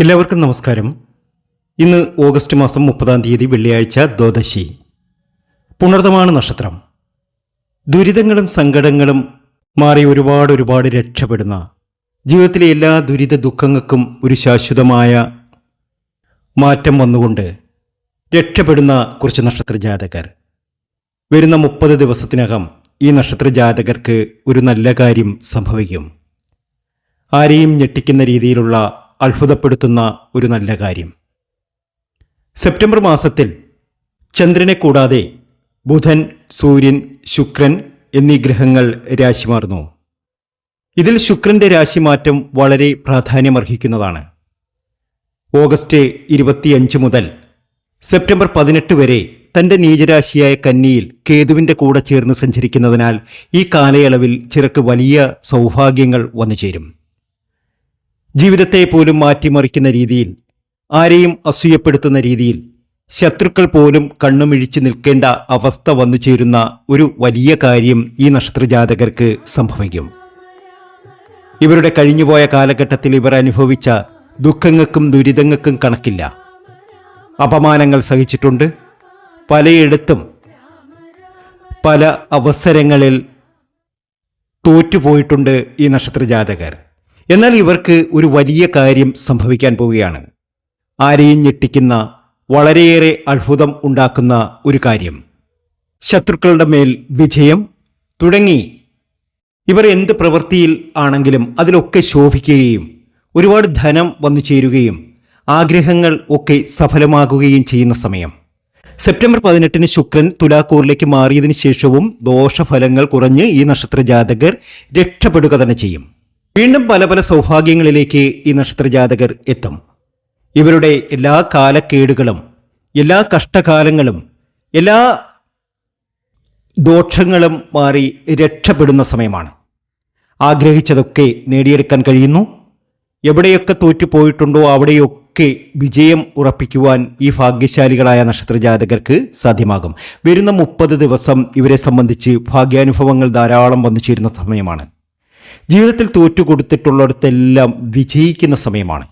എല്ലാവർക്കും നമസ്കാരം. ഇന്ന് ഓഗസ്റ്റ് മാസം മുപ്പതാം തീയതി വെള്ളിയാഴ്ച ദ്വാദശി. പുണർതമാണ് നക്ഷത്രം. ദുരിതങ്ങളും സങ്കടങ്ങളും മാറി ഒരുപാട് ഒരുപാട് രക്ഷപ്പെടുന്ന ജീവിതത്തിലെ എല്ലാ ദുരിത ദുഃഖങ്ങൾക്കും ഒരു ശാശ്വതമായ മാറ്റം വന്നുകൊണ്ട് രക്ഷപ്പെടുന്ന കുറച്ച് നക്ഷത്ര ജാതകർ. വരുന്ന മുപ്പത് ദിവസത്തിനകം ഈ നക്ഷത്ര ജാതകർക്ക് ഒരു നല്ല കാര്യം സംഭവിക്കും. ആരെയും ഞെട്ടിക്കുന്ന രീതിയിലുള്ള അത്ഭുതപ്പെടുത്തുന്ന ഒരു നല്ല കാര്യം. സെപ്റ്റംബർ മാസത്തിൽ ചന്ദ്രനെ കൂടാതെ ബുധൻ സൂര്യൻ ശുക്രൻ എന്നീ ഗ്രഹങ്ങൾ രാശി മാറുന്നു. ഇതിൽ ശുക്രന്റെ രാശി മാറ്റം വളരെ പ്രാധാന്യമർഹിക്കുന്നതാണ്. ഓഗസ്റ്റ് ഇരുപത്തിയഞ്ച് മുതൽ സെപ്റ്റംബർ പതിനെട്ട് വരെ തന്റെ നീചരാശിയായ കന്നിയിൽ കേതുവിന്റെ കൂടെ ചേർന്ന് സഞ്ചരിക്കുന്നതിനാൽ ഈ കാലയളവിൽ ചിലർക്ക് വലിയ സൗഭാഗ്യങ്ങൾ വന്നു ചേരും ജീവിതത്തെ പോലും മാറ്റിമറിക്കുന്ന രീതിയിൽ ആരെയും അസൂയപ്പെടുത്തുന്ന രീതിയിൽ ശത്രുക്കൾ പോലും കണ്ണുമിഴിച്ചു നിൽക്കേണ്ട അവസ്ഥ വന്നു ചേരുന്ന ഒരു വലിയ കാര്യം ഈ നക്ഷത്രജാതകർക്ക് സംഭവിക്കും. ഇവരുടെ കഴിഞ്ഞുപോയ കാലഘട്ടത്തിൽ ഇവർ അനുഭവിച്ച ദുഃഖങ്ങൾക്കും ദുരിതങ്ങൾക്കും കണക്കില്ല. അപമാനങ്ങൾ സഹിച്ചിട്ടുണ്ട്. പലയിടത്തും പല അവസരങ്ങളിൽ തോറ്റുപോയിട്ടുണ്ട് ഈ നക്ഷത്രജാതകർ. എന്നാൽ ഇവർക്ക് ഒരു വലിയ കാര്യം സംഭവിക്കാൻ പോവുകയാണ്. ആരെയും ഞെട്ടിക്കുന്ന വളരെയേറെ അത്ഭുതം ഉണ്ടാക്കുന്ന ഒരു കാര്യം. ശത്രുക്കളുടെ മേൽ വിജയം തുടങ്ങി. ഇവർ എന്ത് പ്രവൃത്തിയിൽ ആണെങ്കിലും അതിലൊക്കെ ശോഭിക്കുകയും ഒരുപാട് ധനം വന്നു ചേരുകയും ആഗ്രഹങ്ങൾ ഒക്കെ സഫലമാകുകയും ചെയ്യുന്ന സമയം. സെപ്റ്റംബർ പതിനെട്ടിന് ശുക്രൻ തുലാക്കൂറിലേക്ക് മാറിയതിനു ശേഷവും ദോഷഫലങ്ങൾ കുറഞ്ഞ് ഈ നക്ഷത്ര ജാതകർ രക്ഷപ്പെടുക തന്നെ ചെയ്യും. വീണ്ടും പല പല സൗഭാഗ്യങ്ങളിലേക്ക് ഈ നക്ഷത്രജാതകർ എത്തും. ഇവരുടെ എല്ലാ കാലക്കേടുകളും എല്ലാ കഷ്ടകാലങ്ങളും എല്ലാ ദോഷങ്ങളും മാറി രക്ഷപ്പെടുന്ന സമയമാണ്. ആഗ്രഹിച്ചതൊക്കെ നേടിയെടുക്കാൻ കഴിയുന്നു. എവിടെയൊക്കെ തോറ്റുപോയിട്ടുണ്ടോ അവിടെയൊക്കെ വിജയം ഉറപ്പിക്കുവാൻ ഈ ഭാഗ്യശാലികളായ നക്ഷത്രജാതകർക്ക് സാധ്യമാകും. വരുന്ന മുപ്പത് ദിവസം ഇവരെ സംബന്ധിച്ച് ഭാഗ്യാനുഭവങ്ങൾ ധാരാളം വന്നു ചേരുന്ന സമയമാണ്. ജീവിതത്തിൽ തോറ്റു കൊടുത്തിട്ടുള്ളിടത്തെല്ലാം വിജയിക്കുന്ന സമയമാണ്.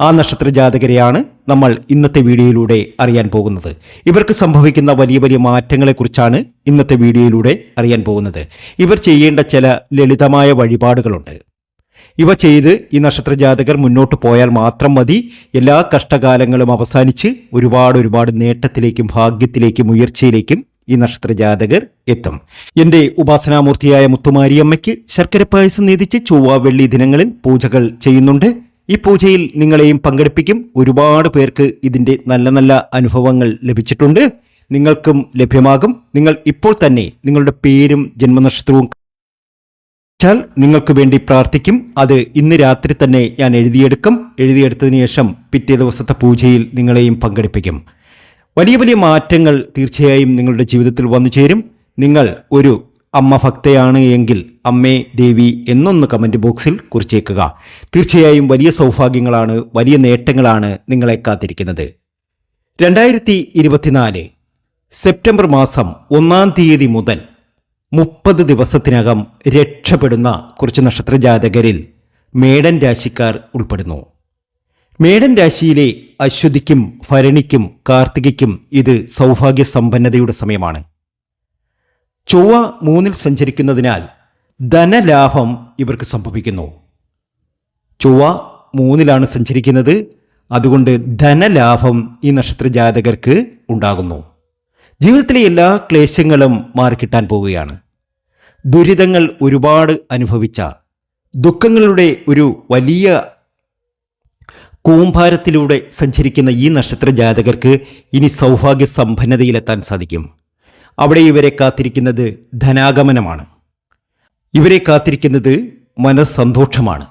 ആ നക്ഷത്ര ജാതകരെയാണ് നമ്മൾ ഇന്നത്തെ വീഡിയോയിലൂടെ അറിയാൻ പോകുന്നത്. ഇവർക്ക് സംഭവിക്കുന്ന വലിയ വലിയ മാറ്റങ്ങളെക്കുറിച്ചാണ് ഇന്നത്തെ വീഡിയോയിലൂടെ അറിയാൻ പോകുന്നത്. ഇവർ ചെയ്യേണ്ട ചില ലളിതമായ വഴിപാടുകളുണ്ട്. ഇവ ചെയ്ത് ഈ നക്ഷത്ര ജാതകർ മുന്നോട്ട് പോയാൽ മാത്രം മതി. എല്ലാ കഷ്ടകാലങ്ങളും അവസാനിച്ച് ഒരുപാട് ഒരുപാട് നേട്ടത്തിലേക്കും ഭാഗ്യത്തിലേക്കും ഉയർച്ചയിലേക്കും ഈ നക്ഷത്രജാതകർ എത്തും. എന്റെ ഉപാസനാമൂർത്തിയായ മുത്തുമാരിയമ്മയ്ക്ക് ശർക്കര പായസം നീതിച്ച് ചൊവ്വ വെള്ളി ദിനങ്ങളിൽ പൂജകൾ ചെയ്യുന്നുണ്ട്. ഈ പൂജയിൽ നിങ്ങളെയും പങ്കെടുപ്പിക്കും ഒരുപാട് പേർക്ക് ഇതിന്റെ നല്ല നല്ല അനുഭവങ്ങൾ ലഭിച്ചിട്ടുണ്ട്. നിങ്ങൾക്കും ലഭ്യമാകും. നിങ്ങൾ ഇപ്പോൾ തന്നെ നിങ്ങളുടെ പേരും ജന്മനക്ഷത്രവും ാൽ നിങ്ങൾക്ക് വേണ്ടി പ്രാർത്ഥിക്കും. അത് ഇന്ന് രാത്രി തന്നെ ഞാൻ എഴുതിയെടുക്കും. എഴുതിയെടുത്തതിന് ശേഷം പിറ്റേ ദിവസത്തെ പൂജയിൽ നിങ്ങളെയും പങ്കെടുപ്പിക്കും. വലിയ വലിയ മാറ്റങ്ങൾ തീർച്ചയായും നിങ്ങളുടെ ജീവിതത്തിൽ വന്നു ചേരും. നിങ്ങൾ ഒരു അമ്മ ഭക്തയാണ് എങ്കിൽ അമ്മേ ദേവി എന്നൊന്ന് കമന്റ് ബോക്സിൽ കുറിച്ചേക്കുക. തീർച്ചയായും വലിയ സൗഭാഗ്യങ്ങളാണ് വലിയ നേട്ടങ്ങളാണ് നിങ്ങളെ കാത്തിരിക്കുന്നത്. രണ്ടായിരത്തി ഇരുപത്തിനാല് സെപ്റ്റംബർ മാസം ഒന്നാം തീയതി മുതൽ മുപ്പത് ദിവസത്തിനകം രക്ഷപ്പെടുന്ന കുറച്ച് നക്ഷത്രജാതകരിൽ മേടൻ രാശിക്കാർ ഉൾപ്പെടുന്നു. മേടൻ രാശിയിലെ അശ്വതിക്കും ഭരണിക്കും കാർത്തികയ്ക്കും ഇത് സൗഭാഗ്യ സമ്പന്നതയുടെ സമയമാണ്. ചൊവ്വ മൂന്നിൽ സഞ്ചരിക്കുന്നതിനാൽ ധനലാഭം ഇവർക്ക് സംഭവിക്കുന്നു. ചൊവ്വ മൂന്നിലാണ് സഞ്ചരിക്കുന്നത്. അതുകൊണ്ട് ധനലാഭം ഈ നക്ഷത്ര ജാതകർക്ക് ഉണ്ടാകുന്നു. ജീവിതത്തിലെ എല്ലാ ക്ലേശങ്ങളും മാറിക്കിട്ടാൻ പോവുകയാണ്. ദുരിതങ്ങൾ ഒരുപാട് അനുഭവിച്ച ദുഃഖങ്ങളുടെ ഒരു വലിയ കൂമ്പാരത്തിലൂടെ സഞ്ചരിക്കുന്ന ഈ നക്ഷത്ര ജാതകർക്ക് ഇനി സൗഭാഗ്യ സമ്പന്നതയിലെത്താൻ സാധിക്കും. അവിടെ ഇവരെ കാത്തിരിക്കുന്നത് ധനാഗമനമാണ്. ഇവരെ കാത്തിരിക്കുന്നത് മനസ്സന്തോഷമാണ്.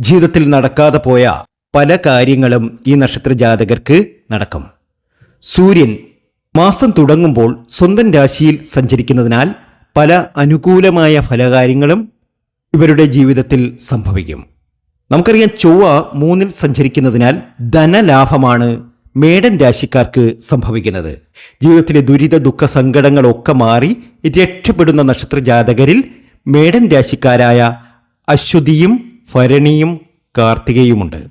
ജീവിതത്തിൽ നടക്കാതെ പോയ പല കാര്യങ്ങളും ഈ നക്ഷത്ര ജാതകർക്ക് നടക്കും. സൂര്യൻ മാസം തുടങ്ങുമ്പോൾ സ്വന്തം രാശിയിൽ സഞ്ചരിക്കുന്നതിനാൽ പല അനുകൂലമായ ഫലകാര്യങ്ങളും ഇവരുടെ ജീവിതത്തിൽ സംഭവിക്കും. നമുക്കറിയാം ചൊവ്വ മൂന്നിൽ സഞ്ചരിക്കുന്നതിനാൽ ധനലാഭമാണ് മേടൻ രാശിക്കാർക്ക് സംഭവിക്കുന്നത്. ജീവിതത്തിലെ ദുരിത ദുഃഖ സങ്കടങ്ങളൊക്കെ മാറി രക്ഷപ്പെടുന്ന നക്ഷത്ര ജാതകരിൽ മേടൻ രാശിക്കാരായ അശ്വതിയും ഭരണിയും കാർത്തികയുമുണ്ട്.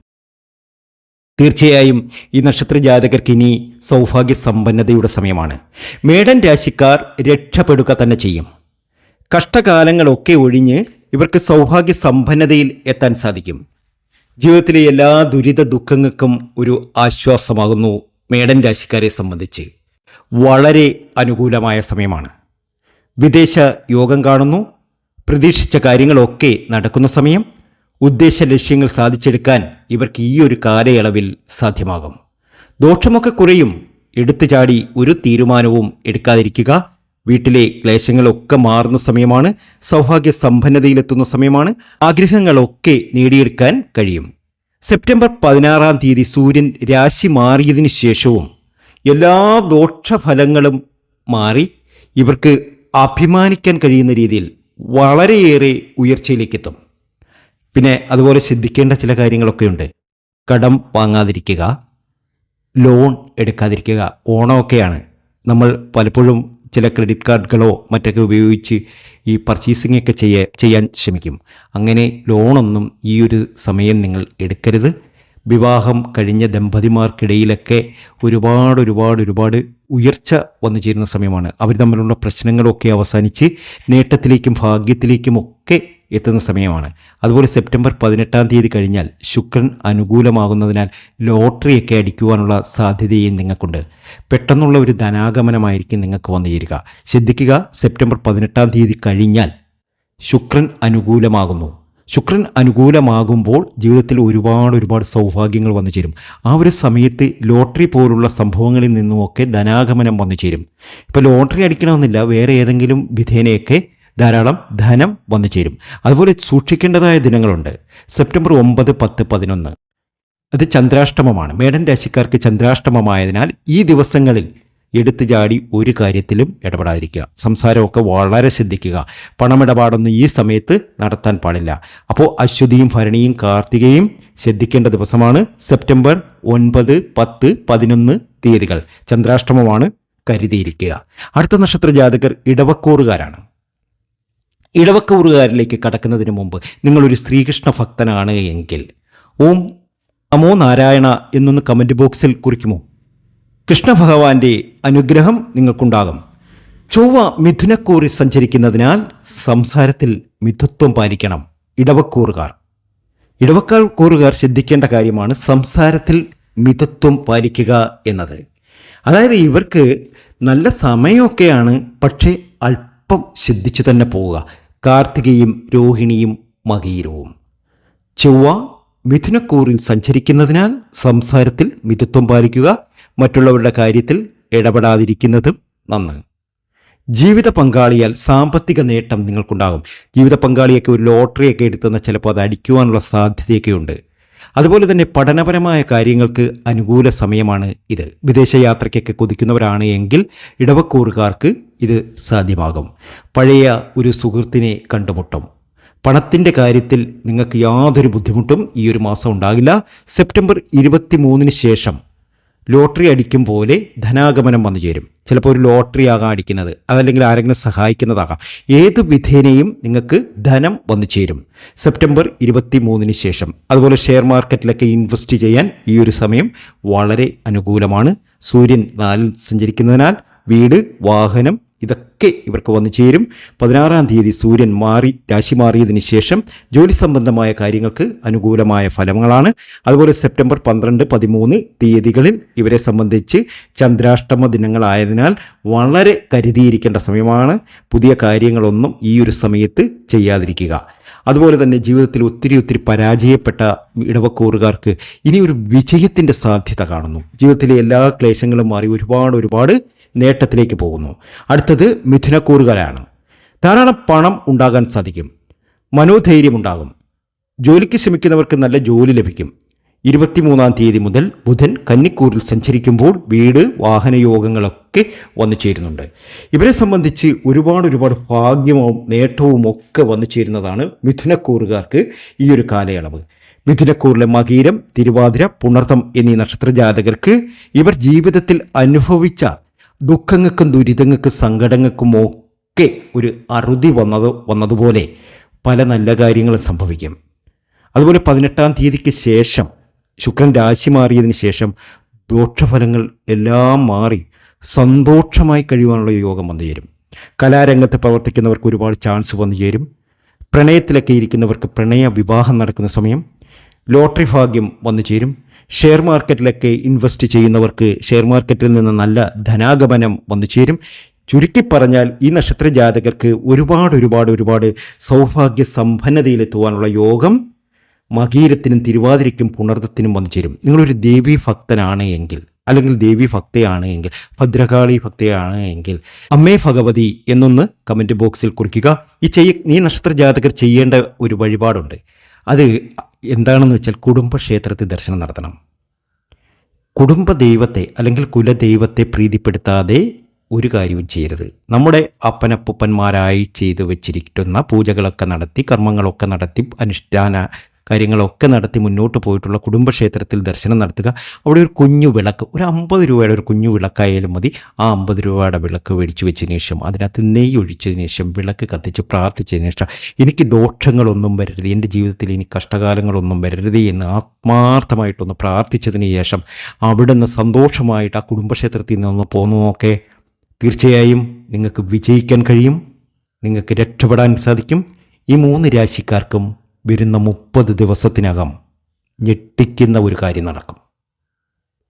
തീർച്ചയായും ഈ നക്ഷത്ര ജാതകർക്ക് ഇനി സൗഭാഗ്യ സമ്പന്നതയുടെ സമയമാണ്. മേടൻ രാശിക്കാർ രക്ഷപ്പെടുക തന്നെ ചെയ്യും. കഷ്ടകാലങ്ങളൊക്കെ ഒഴിഞ്ഞ് ഇവർക്ക് സൗഭാഗ്യ സമ്പന്നതയിൽ എത്താൻ സാധിക്കും. ജീവിതത്തിലെ എല്ലാ ദുരിത ദുഃഖങ്ങൾക്കും ഒരു ആശ്വാസമാകുന്നു മേടൻ രാശിക്കാരെ സംബന്ധിച്ച്. വളരെ അനുകൂലമായ സമയമാണ്. വിദേശ യോഗം കാണുന്നു. പ്രതീക്ഷിച്ച കാര്യങ്ങളൊക്കെ നടക്കുന്ന സമയം. ഉദ്ദേശ ലക്ഷ്യങ്ങൾ സാധിച്ചെടുക്കാൻ ഇവർക്ക് ഈ ഒരു കാലയളവിൽ സാധ്യമാകും. ദോഷമൊക്കെ കുറയും. എടുത്തു ചാടി ഒരു തീരുമാനവും എടുക്കാതിരിക്കുക. വീട്ടിലെ ക്ലേശങ്ങളൊക്കെ മാറുന്ന സമയമാണ് സൗഭാഗ്യ സമ്പന്നതയിലെത്തുന്ന സമയമാണ് ആഗ്രഹങ്ങളൊക്കെ നേടിയെടുക്കാൻ കഴിയും. സെപ്റ്റംബർ പതിനാറാം തീയതി സൂര്യൻ രാശി മാറിയതിനു ശേഷവും എല്ലാ ദോഷഫലങ്ങളും മാറി ഇവർക്ക് അഭിമാനിക്കാൻ കഴിയുന്ന രീതിയിൽ വളരെയേറെ ഉയർച്ചയിലേക്കെത്തും. പിന്നെ അതുപോലെ ശ്രദ്ധിക്കേണ്ട ചില കാര്യങ്ങളൊക്കെ ഉണ്ട് കടം വാങ്ങാതിരിക്കുക ലോൺ എടുക്കാതിരിക്കുക ഓണമൊക്കെയാണ് നമ്മൾ പലപ്പോഴും ചില ക്രെഡിറ്റ് കാർഡുകളോ മറ്റൊക്കെ ഉപയോഗിച്ച് ഈ പർച്ചേസിംഗ് ഒക്കെ ചെയ്യ ചെയ്യാൻ ശ്രമിക്കും. അങ്ങനെ ലോണൊന്നും ഈ ഒരു സമയം നിങ്ങൾ എടുക്കരുത്. വിവാഹം കഴിഞ്ഞ ദമ്പതിമാർക്കിടയിലൊക്കെ ഒരുപാട് ഒരുപാട് ഒരുപാട് ഉയർച്ച വന്നു ചേരുന്ന സമയമാണ്. അവർ തമ്മിലുള്ള പ്രശ്നങ്ങളൊക്കെ അവസാനിച്ച് നേട്ടത്തിലേക്കും ഭാഗ്യത്തിലേക്കും ഒക്കെ എത്തുന്ന സമയമാണ്. അതുപോലെ സെപ്റ്റംബർ പതിനെട്ടാം തീയതി കഴിഞ്ഞാൽ ശുക്രൻ അനുകൂലമാകുന്നതിനാൽ ലോട്ടറിയൊക്കെ അടിക്കുവാനുള്ള സാധ്യതയും നിങ്ങൾക്കുണ്ട്. പെട്ടെന്നുള്ള ഒരു ധനാഗമനമായിരിക്കും നിങ്ങൾക്ക് വന്നു ചേരുക ശ്രദ്ധിക്കുക സെപ്റ്റംബർ പതിനെട്ടാം തീയതി കഴിഞ്ഞാൽ ശുക്രൻ അനുകൂലമാകുന്നു. ശുക്രൻ അനുകൂലമാകുമ്പോൾ ജീവിതത്തിൽ ഒരുപാട് ഒരുപാട് സൗഭാഗ്യങ്ങൾ വന്നു ചേരും. ആ ഒരു സമയത്ത് ലോട്ടറി പോലുള്ള സംഭവങ്ങളിൽ നിന്നുമൊക്കെ ധനാഗമനം വന്നു ചേരും. ഇപ്പോൾ ലോട്ടറി അടിക്കണമെന്നില്ല വേറെ ഏതെങ്കിലും വിധേനയൊക്കെ ധാരാളം ധനം വന്നു ചേരും. അതുപോലെ സൂക്ഷിക്കേണ്ടതായ ദിനങ്ങളുണ്ട്. സെപ്റ്റംബർ ഒമ്പത് പത്ത് പതിനൊന്ന്. അത് ചന്ദ്രാഷ്ടമമാണ്. മേടൻ രാശിക്കാർക്ക് ചന്ദ്രാഷ്ടമമായതിനാൽ ഈ ദിവസങ്ങളിൽ എടുത്തു ചാടി ഒരു കാര്യത്തിലും ഇടപെടാതിരിക്കുക. സംസാരമൊക്കെ വളരെ ശ്രദ്ധിക്കുക. പണമിടപാടൊന്നും ഈ സമയത്ത് നടത്താൻ പാടില്ല. അപ്പോൾ അശ്വതിയും ഭരണിയും കാർത്തികയും ശ്രദ്ധിക്കേണ്ട ദിവസമാണ് സെപ്റ്റംബർ ഒൻപത് പത്ത് പതിനൊന്ന് തീയതികൾ. ചന്ദ്രാഷ്ടമമാണ് കരുതിയിരിക്കുക. അടുത്ത നക്ഷത്ര ജാതകർ ഇടവക്കൂറുകാരാണ്. ഇടവക്കൂറുകാരിലേക്ക് കടക്കുന്നതിന് മുമ്പ് നിങ്ങളൊരു ശ്രീകൃഷ്ണ ഭക്തനാണ് എങ്കിൽ. ഓം അമോ നാരായണ എന്നൊന്ന് കമന്റ് ബോക്സിൽ കുറിക്കുമോ? കൃഷ്ണ ഭഗവാന്റെ അനുഗ്രഹം നിങ്ങൾക്കുണ്ടാകും. ചൊവ്വ മിഥുനക്കൂറി സഞ്ചരിക്കുന്നതിനാൽ സംസാരത്തിൽ മിഥുത്വം പാലിക്കണം ഇടവക്കൂറുകാർ. ഇടവക്കാർ കൂറുകാർ ശ്രദ്ധിക്കേണ്ട കാര്യമാണ് സംസാരത്തിൽ മിതത്വം പാലിക്കുക എന്നത്. അതായത് ഇവർക്ക് നല്ല സമയമൊക്കെയാണ് പക്ഷേ അല്പം ശ്രദ്ധിച്ചു തന്നെ പോവുക. കാർത്തികയും രോഹിണിയും മകീരവും. ചൊവ്വ മിഥുനക്കൂറിൽ സഞ്ചരിക്കുന്നതിനാൽ സംസാരത്തിൽ മിതത്വം പാലിക്കുക മറ്റുള്ളവരുടെ കാര്യത്തിൽ ഇടപെടാതിരിക്കുന്നതും നന്ന്. ജീവിത പങ്കാളിയാൽ സാമ്പത്തിക നേട്ടം നിങ്ങൾക്കുണ്ടാകും. ജീവിത പങ്കാളിയൊക്കെ ഒരു ലോട്ടറിയൊക്കെ എടുത്തുന്ന ചിലപ്പോൾ അത് അടിക്കുവാനുള്ള സാധ്യതയൊക്കെ ഉണ്ട് അതുപോലെ തന്നെ പഠനപരമായ കാര്യങ്ങൾക്ക് അനുകൂല സമയമാണ് ഇത്. വിദേശയാത്രയ്ക്കൊക്കെ കൊതിക്കുന്നവരാണ് എങ്കിൽ ഇടവക്കൂറുകാർക്ക് ഇത് സാധ്യമാകും. പഴയ ഒരു സുഹൃത്തിനെ കണ്ടുമുട്ടും. പണത്തിന്റെ കാര്യത്തിൽ നിങ്ങൾക്ക് യാതൊരു ബുദ്ധിമുട്ടും ഈ ഒരു മാസം ഉണ്ടാകില്ല. സെപ്റ്റംബർ ഇരുപത്തി ശേഷം ലോട്ടറി അടിക്കും പോലെ ധനാഗമനം വന്നു ചേരും. ചിലപ്പോൾ ഒരു ലോട്ടറി ആകാം അടിക്കുന്നത്. അതല്ലെങ്കിൽ ആരെങ്കിലും സഹായിക്കുന്നതാകാം. ഏത് വിധേനയും നിങ്ങൾക്ക് ധനം വന്നു ചേരും. സെപ്റ്റംബർ ഇരുപത്തി മൂന്നിന് ശേഷം. അതുപോലെ ഷെയർ മാർക്കറ്റിലൊക്കെ ഇൻവെസ്റ്റ് ചെയ്യാൻ ഈ ഒരു സമയം വളരെ അനുകൂലമാണ്. സൂര്യൻ നാലിൽ സഞ്ചരിക്കുന്നതിനാൽ വീട് വാഹനം ഇതൊക്കെ ഇവർക്ക് വന്നു ചേരും. പതിനാറാം തീയതി സൂര്യൻ മാറി രാശി മാറിയതിന് ശേഷം ജോലി സംബന്ധമായ കാര്യങ്ങൾക്ക് അനുകൂലമായ ഫലങ്ങളാണ്. അതുപോലെ സെപ്റ്റംബർ പന്ത്രണ്ട് പതിമൂന്ന് തീയതികളിൽ ഇവരെ സംബന്ധിച്ച് ചന്ദ്രാഷ്ടമ ദിനങ്ങളായതിനാൽ വളരെ കരുതിയിരിക്കേണ്ട സമയമാണ്. പുതിയ കാര്യങ്ങളൊന്നും ഈ ഒരു സമയത്ത് ചെയ്യാതിരിക്കുക. അതുപോലെ തന്നെ ജീവിതത്തിൽ ഒത്തിരി ഒത്തിരി പരാജയപ്പെട്ട ഇടവക്കൂറുകാർക്ക് ഇനി ഒരു വിജയത്തിന്റെ സാധ്യത കാണുന്നു. ജീവിതത്തിലെ എല്ലാ ക്ലേശങ്ങളും മാറി ഒരുപാട് ഒരുപാട് നേട്ടത്തിലേക്ക് പോകുന്നു. അടുത്തത് മിഥുനക്കൂറുകാരാണ് ധാരാളം പണം ഉണ്ടാകാൻ സാധിക്കും. മനോധൈര്യമുണ്ടാകും. ജോലിക്ക് ശ്രമിക്കുന്നവർക്ക് നല്ല ജോലി ലഭിക്കും. ഇരുപത്തിമൂന്നാം തീയതി മുതൽ ബുധൻ കന്നിക്കൂറിൽ സഞ്ചരിക്കുമ്പോൾ വീട് വാഹനയോഗങ്ങളൊക്കെ വന്നു ചേരുന്നുണ്ട്. ഇവരെ സംബന്ധിച്ച് ഒരുപാട് ഒരുപാട് ഭാഗ്യവും നേട്ടവും ഒക്കെ വന്നു ചേരുന്നതാണ് മിഥുനക്കൂറുകാർക്ക് ഈ ഒരു കാലയളവ്. മിഥുനക്കൂറിലെ മകീരം തിരുവാതിര പുണർത്തം എന്നീ നക്ഷത്ര ജാതകർക്ക് ഇവർ ജീവിതത്തിൽ അനുഭവിച്ച ദുഃഖങ്ങൾക്കും ദുരിതങ്ങൾക്കും സങ്കടങ്ങൾക്കും ഒക്കെ ഒരു അറുതി വന്നത് വന്നതുപോലെ പല നല്ല കാര്യങ്ങളും സംഭവിക്കും. അതുപോലെ പതിനെട്ടാം തീയതിക്ക് ശേഷം ശുക്രൻ രാശി മാറിയതിന് ശേഷം ദോഷഫലങ്ങൾ എല്ലാം മാറി സന്തോഷമായി കഴിയുവാനുള്ള യോഗം വന്നു ചേരും. കലാരംഗത്ത് പ്രവർത്തിക്കുന്നവർക്ക് ഒരുപാട് ചാൻസ് വന്നു ചേരും. പ്രണയത്തിലൊക്കെ ഇരിക്കുന്നവർക്ക് പ്രണയ വിവാഹം നടക്കുന്ന സമയം ലോട്ടറി ഭാഗ്യം വന്നു ചേരും. ഷെയർ മാർക്കറ്റിലൊക്കെ ഇൻവെസ്റ്റ് ചെയ്യുന്നവർക്ക് ഷെയർ മാർക്കറ്റിൽ നിന്ന് നല്ല ധനാഗമനം വന്നു ചേരും. ചുരുക്കി പറഞ്ഞാൽ ഈ നക്ഷത്ര ജാതകർക്ക് ഒരുപാട് ഒരുപാട് ഒരുപാട് സൗഭാഗ്യ സമ്പന്നതയിലെത്തുവാനുള്ള യോഗം മകീരത്തിനും തിരുവാതിരയ്ക്കും പുണർദത്തിനും വന്നു ചേരും. നിങ്ങളൊരു ദേവി ഭക്തനാണ് എങ്കിൽ അല്ലെങ്കിൽ ദേവി ഭക്തയാണ് എങ്കിൽ ഭദ്രകാളി ഭക്തയാണ് എങ്കിൽ അമ്മേ ഭഗവതി എന്നൊന്ന് കമന്റ് ബോക്സിൽ കുറിക്കുക. ഈ ചെയ്യ ഈ നക്ഷത്ര ജാതകർ ചെയ്യേണ്ട ഒരു വഴിപാടുണ്ട്. അത് എന്താണെന്ന് വെച്ചാൽ കുടുംബക്ഷേത്രത്തിൽ ദർശനം നടത്തണം. കുടുംബ ദൈവത്തെ അല്ലെങ്കിൽ കുലദൈവത്തെ പ്രീതിപ്പെടുത്താതെ ഒരു കാര്യവും ചെയ്യരുത്. നമ്മുടെ അപ്പനപ്പൂപ്പന്മാരായി ചെയ്തു വെച്ചിരിക്കുന്ന പൂജകളൊക്കെ നടത്തി കർമ്മങ്ങളൊക്കെ നടത്തി അനുഷ്ഠാന കാര്യങ്ങളൊക്കെ നടത്തി മുന്നോട്ട് പോയിട്ടുള്ള കുടുംബക്ഷേത്രത്തിൽ ദർശനം നടത്തുക. അവിടെ ഒരു കുഞ്ഞു വിളക്ക് ഒരു അമ്പത് രൂപയുടെ ഒരു കുഞ്ഞു വിളക്കായാലും മതി. ആ അമ്പത് രൂപയുടെ വിളക്ക് മേടിച്ചു വെച്ചതിന് ശേഷം അതിനകത്ത് നെയ്യ് ഒഴിച്ചതിന് ശേഷം വിളക്ക് കത്തിച്ച് പ്രാർത്ഥിച്ചതിന് ശേഷം എനിക്ക് ദോഷങ്ങളൊന്നും വരരുത്. എന്റെ ജീവിതത്തിൽ ഇനി കഷ്ടകാലങ്ങളൊന്നും വരരുത് എന്ന് ആത്മാർത്ഥമായിട്ടൊന്ന് പ്രാർത്ഥിച്ചതിന് ശേഷം അവിടുന്ന് സന്തോഷമായിട്ട് ആ കുടുംബക്ഷേത്രത്തിൽ നിന്ന് പോന്നു നോക്കേ. തീർച്ചയായും നിങ്ങൾക്ക് വിജയിക്കാൻ കഴിയും. നിങ്ങൾക്ക് രക്ഷപ്പെടാൻ സാധിക്കും. ഈ മൂന്ന് രാശിക്കാർക്കും വരുന്ന മുപ്പത് ദിവസത്തിനകം ഞെട്ടിക്കുന്ന ഒരു കാര്യം നടക്കും.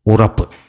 ഉറപ്പ്.